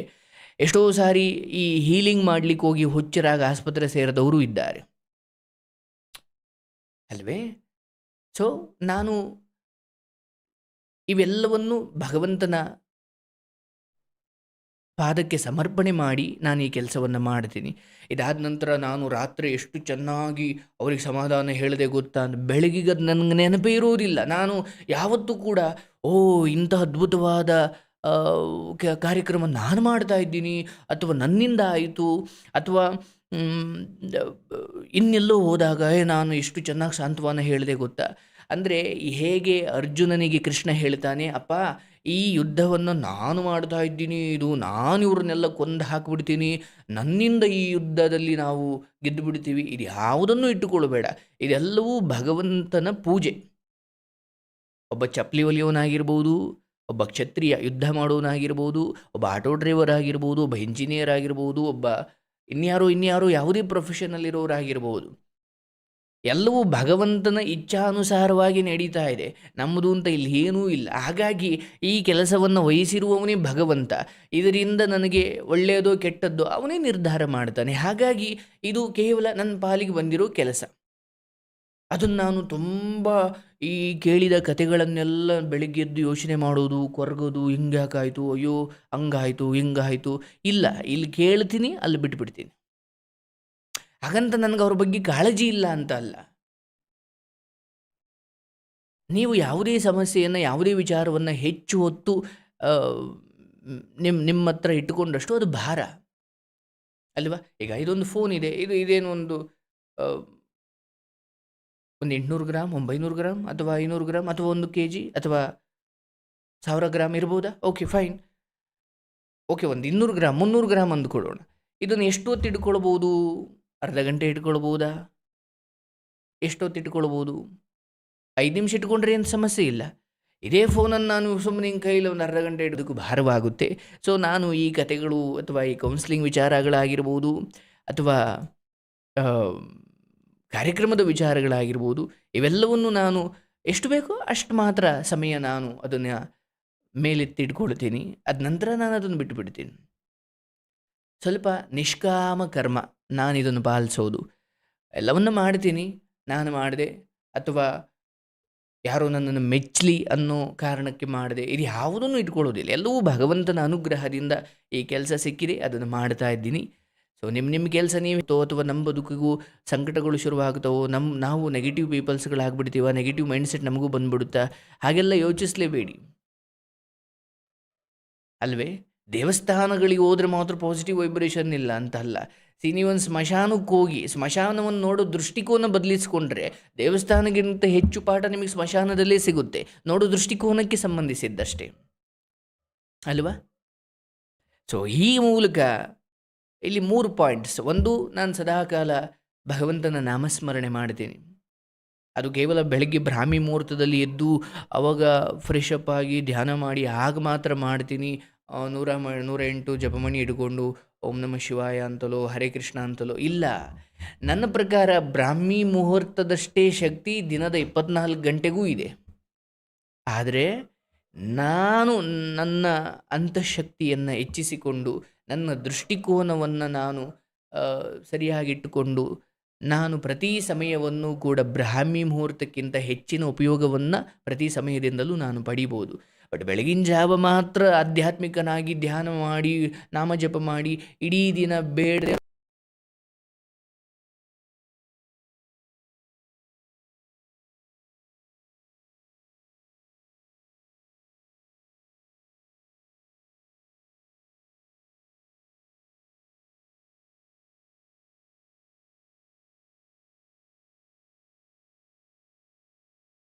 ಎಷ್ಟೋ ಸಾರಿ ಈ ಹೀಲಿಂಗ್ ಮಾಡ್ಲಿಕ್ಕೆ ಹೋಗಿ ಹುಚ್ಚರಾಗಿ ಆಸ್ಪತ್ರೆ ಸೇರಿದವರು ಇದ್ದಾರೆ. ಅಲ್ವೇ? ಸೊ ನಾನು ಇವೆಲ್ಲವನ್ನು ಭಗವಂತನ ಪಾದಕ್ಕೆ ಸಮರ್ಪಣೆ ಮಾಡಿ ನಾನು ಈ ಕೆಲಸವನ್ನು ಮಾಡ್ತೀನಿ. ಇದಾದ ನಂತರ ನಾನು ರಾತ್ರಿ ಎಷ್ಟು ಚೆನ್ನಾಗಿ ಅವ್ರಿಗೆ ಸಮಾಧಾನ ಹೇಳಿದೆ ಗೊತ್ತಾ ಬೆಳಗಿಗೆ ಅದು ನನಗೆ ನೆನಪೇ ಇರೋದಿಲ್ಲ ನಾನು ಯಾವತ್ತೂ ಕೂಡ, ಓ, ಇಂಥ ಅದ್ಭುತವಾದ ಕಾರ್ಯಕ್ರಮ ನಾನು ಮಾಡ್ತಾ ಇದ್ದೀನಿ, ಅಥವಾ ನನ್ನಿಂದ ಆಯಿತು, ಅಥವಾ ಇನ್ನೆಲ್ಲೋ ಹೋದಾಗ ನಾನು ಎಷ್ಟು ಚೆನ್ನಾಗಿ ಸಾಂತ್ವನ ಹೇಳಿದೆ ಗೊತ್ತಾ. ಅಂದರೆ ಹೇಗೆ ಅರ್ಜುನನಿಗೆ ಕೃಷ್ಣ ಹೇಳ್ತಾನೆ, ಅಪ್ಪ, ಈ ಯುದ್ಧವನ್ನು ನಾನು ಮಾಡ್ತಾ ಇದ್ದೀನಿ. ಇದು ನಾನು ಇವ್ರನ್ನೆಲ್ಲ ಕೊಂದು ಹಾಕಿಬಿಡ್ತೀನಿ. ನನ್ನಿಂದ ಈ ಯುದ್ಧದಲ್ಲಿ ನಾವು ಗೆದ್ದು ಬಿಡ್ತೀವಿ ಇದು ಯಾವುದನ್ನು ಇಟ್ಟುಕೊಳ್ಳಬೇಡ. ಇದೆಲ್ಲವೂ ಭಗವಂತನ ಪೂಜೆ. ಒಬ್ಬ ಚಪ್ಪಲಿ ಒಲಿಯವನಾಗಿರ್ಬೋದು ಒಬ್ಬ ಕ್ಷತ್ರಿಯ ಯುದ್ಧ ಮಾಡೋನಾಗಿರ್ಬೋದು ಒಬ್ಬ ಆಟೋ ಡ್ರೈವರ್ ಆಗಿರ್ಬೋದು, ಒಬ್ಬ ಇಂಜಿನಿಯರ್ ಆಗಿರ್ಬೋದು, ಒಬ್ಬ ಇನ್ಯಾರೋ ಇನ್ಯಾರೋ ಯಾವುದೇ ಪ್ರೊಫೆಷನಲ್ಲಿರೋರಾಗಿರ್ಬೋದು ಎಲ್ಲವೂ ಭಗವಂತನ ಇಚ್ಛಾನುಸಾರವಾಗಿ ನಡೀತಾ ಇದೆ. ನಮ್ಮದು ಅಂತ ಇಲ್ಲಿ ಏನೂ ಇಲ್ಲ. ಹಾಗಾಗಿ ಈ ಕೆಲಸವನ್ನು ವಹಿಸಿರುವವನೇ ಭಗವಂತ. ಇದರಿಂದ ನನಗೆ ಒಳ್ಳೆಯದೋ ಕೆಟ್ಟದ್ದೋ ಅವನೇ ನಿರ್ಧಾರ ಮಾಡ್ತಾನೆ. ಹಾಗಾಗಿ ಇದು ಕೇವಲ ನನ್ನ ಪಾಲಿಗೆ ಬಂದಿರೋ ಕೆಲಸ. ಅದನ್ನು ನಾನು ತುಂಬ ಈ ಕೇಳಿದ ಕತೆಗಳನ್ನೆಲ್ಲ ಬೆಳಿಗ್ಗೆ ಎದ್ದು ಯೋಚನೆ ಮಾಡೋದು, ಕೊರಗೋದು, ಹಿಂಗಾಕಾಯಿತು, ಅಯ್ಯೋ, ಹಂಗಾಯಿತು, ಹಿಂಗಾಯಿತು. ಇಲ್ಲ, ಇಲ್ಲಿ ಕೇಳ್ತೀನಿ, ಅಲ್ಲಿ ಬಿಟ್ಬಿಡ್ತೀನಿ. ಹಾಗಂತ ನನಗೆ ಅವ್ರ ಬಗ್ಗೆ ಕಾಳಜಿ ಇಲ್ಲ ಅಂತ ಅಲ್ಲ. ನೀವು ಯಾವುದೇ ಸಮಸ್ಯೆಯನ್ನು, ಯಾವುದೇ ವಿಚಾರವನ್ನು ಹೆಚ್ಚು ಹೊತ್ತು ನಿಮ್ಮ ನಿಮ್ಮ ಹತ್ರ ಇಟ್ಟುಕೊಂಡಷ್ಟು ಅದು ಭಾರ. ಅಲ್ವಾ? ಈಗ ಇದೊಂದು ಫೋನ್ ಇದೆ, ಇದು ಇದೇನು ಒಂದು ಒಂದು ಎಂಟುನೂರು ಗ್ರಾಮ್, ಒಂಬೈನೂರು ಗ್ರಾಮ್, ಅಥವಾ ಐನೂರು ಗ್ರಾಮ್, ಅಥವಾ ಒಂದು ಕೆ ಜಿ ಅಥವಾ ಸಾವಿರ ಗ್ರಾಮ್ ಇರ್ಬೋದಾ? ಓಕೆ ಫೈನ್ ಓಕೆ ಒಂದು ಇನ್ನೂರು ಗ್ರಾಮ್, ಮುನ್ನೂರು ಗ್ರಾಮ್ ಅಂದ್ಕೊಳ್ಳೋಣ. ಇದನ್ನು ಎಷ್ಟು ಹೊತ್ತು ಇಟ್ಕೊಳ್ಬೋದು? ಅರ್ಧ ಗಂಟೆ ಇಟ್ಕೊಳ್ಬೋದಾ? ಎಷ್ಟೊತ್ತು ಇಟ್ಕೊಳ್ಬೋದು? ಐದು ನಿಮಿಷ ಇಟ್ಕೊಂಡ್ರೆ ಏನು ಸಮಸ್ಯೆ ಇಲ್ಲ. ಇದೇ ಫೋನನ್ನು ನಾನು ಸುಮ್ಮನೆ ಕೈಯಲ್ಲಿ ಒಂದು ಅರ್ಧ ಗಂಟೆ ಇಡೋದಕ್ಕೆ ಭಾರವಾಗುತ್ತೆ. ಸೊ ನಾನು ಈ ಕತೆಗಳು ಅಥವಾ ಈ ಕೌನ್ಸಿಲಿಂಗ್ ವಿಚಾರಗಳಾಗಿರ್ಬೋದು ಅಥವಾ ಕಾರ್ಯಕ್ರಮದ ವಿಚಾರಗಳಾಗಿರ್ಬೋದು ಇವೆಲ್ಲವನ್ನು ನಾನು ಎಷ್ಟು ಬೇಕೋ ಅಷ್ಟು ಮಾತ್ರ ಸಮಯ ನಾನು ಅದನ್ನು ಮೇಲೆತ್ತಿಟ್ಕೊಳ್ತೀನಿ. ಅದ ನಂತರ ನಾನು ಅದನ್ನು ಬಿಟ್ಟುಬಿಡ್ತೀನಿ ಸ್ವಲ್ಪ ನಿಷ್ಕಾಮ ಕರ್ಮ. ನಾನು ಇದನ್ನು ಪಾಲಿಸೋದು. ಎಲ್ಲವನ್ನು ಮಾಡ್ತೀನಿ. ನಾನು ಮಾಡಿದೆ. ಅಥವಾ ಯಾರೋ ನನ್ನನ್ನು ಮೆಚ್ಚಲಿ ಅನ್ನೋ ಕಾರಣಕ್ಕೆ ಮಾಡಿದೆ. ಇದು ಯಾವುದನ್ನು ಇಟ್ಕೊಳ್ಳೋದಿಲ್ಲ. ಎಲ್ಲವೂ ಭಗವಂತನ ಅನುಗ್ರಹದಿಂದ ಈ ಕೆಲಸ ಸಿಕ್ಕಿದೆ. ಅದನ್ನು ಮಾಡ್ತಾ ಇದ್ದೀನಿ. ಸೊ ನಿಮ್ಮ ನಿಮ್ಮ ಕೆಲಸ ನೀವು ಅಥವಾ ನಮ್ಮ ಬದುಕಿಗೂ ಸಂಕಟಗಳು ಶುರುವಾಗ್ತವೋ ನಮ್ಮ ನಾವು ನೆಗೆಟಿವ್ ಪೀಪಲ್ಸ್ಗಳಾಗ್ಬಿಡ್ತೀವ ನೆಗೆಟಿವ್ ಮೈಂಡ್ಸೆಟ್ ನಮಗೂ ಬಂದ್ಬಿಡುತ್ತಾ, ಹಾಗೆಲ್ಲ ಯೋಚಿಸಲೇಬೇಡಿ. ಅಲ್ವೇ? ದೇವಸ್ಥಾನಗಳಿಗೆ ಹೋದ್ರೆ ಮಾತ್ರ ಪಾಸಿಟಿವ್ ವೈಬ್ರೇಷನ್ ಇಲ್ಲ ಅಂತ ಅಲ್ಲ. ಸಿ ನೀವೊಂದು ಸ್ಮಶಾನಕ್ಕೆ ಹೋಗಿ, ಸ್ಮಶಾನವನ್ನು ನೋಡೋ ದೃಷ್ಟಿಕೋನ ಬದಲಿಸ್ಕೊಂಡ್ರೆ ದೇವಸ್ಥಾನಕ್ಕಿಂತ ಹೆಚ್ಚು ಪಾಠ ನಿಮಗೆ ಸ್ಮಶಾನದಲ್ಲೇ ಸಿಗುತ್ತೆ. ನೋಡೋ ದೃಷ್ಟಿಕೋನಕ್ಕೆ ಸಂಬಂಧಿಸಿದ್ದಷ್ಟೇ. ಅಲ್ವಾ? ಸೊ ಈ ಮೂಲಕ ಇಲ್ಲಿ ಮೂರು ಪಾಯಿಂಟ್ಸ್ ಒಂದು, ನಾನು ಸದಾಕಾಲ ಭಗವಂತನ ನಾಮಸ್ಮರಣೆ ಮಾಡ್ತೀನಿ. ಅದು ಕೇವಲ ಬೆಳಗ್ಗೆ ಬ್ರಾಹ್ಮಿ ಮುಹೂರ್ತದಲ್ಲಿ ಎದ್ದು ಅವಾಗ ಫ್ರೆಶ್ ಅಪ್ ಆಗಿ ಧ್ಯಾನ ಮಾಡಿ ಆಗ ಮಾತ್ರ ಮಾಡ್ತೀನಿ. ನೂರ ಮ ನೂರ ಎಂಟು ಜಪಮಣಿ ಇಟ್ಕೊಂಡು ಓಂ ನಮ ಶಿವಾಯ ಅಂತಲೋ, ಹರೇ ಕೃಷ್ಣ ಅಂತಲೋ, ಇಲ್ಲ. ನನ್ನ ಪ್ರಕಾರ ಬ್ರಾಹ್ಮಿ ಮುಹೂರ್ತದಷ್ಟೇ ಶಕ್ತಿ ದಿನದ ಇಪ್ಪತ್ನಾಲ್ಕು ಗಂಟೆಗೂ ಇದೆ. ಆದರೆ ನಾನು ನನ್ನ ಅಂತಃಶಕ್ತಿಯನ್ನು ಹೆಚ್ಚಿಸಿಕೊಂಡು, ನನ್ನ ದೃಷ್ಟಿಕೋನವನ್ನು ನಾನು ಸರಿಯಾಗಿಟ್ಟುಕೊಂಡು ನಾನು ಪ್ರತಿ ಸಮಯವನ್ನು ಕೂಡ ಬ್ರಾಹ್ಮಿ ಮುಹೂರ್ತಕ್ಕಿಂತ ಹೆಚ್ಚಿನ ಉಪಯೋಗವನ್ನು ಪ್ರತಿ ಸಮಯದಿಂದಲೂ ನಾನು ಪಡಿಬೋದು. ಬಟ್ ಬೆಳಗಿನ ಜಾವ ಮಾತ್ರ ಆಧ್ಯಾತ್ಮಿಕನಾಗಿ ಧ್ಯಾನ ಮಾಡಿ ನಾಮಜಪ ಮಾಡಿ ಇಡೀ ದಿನ ಬೇಡ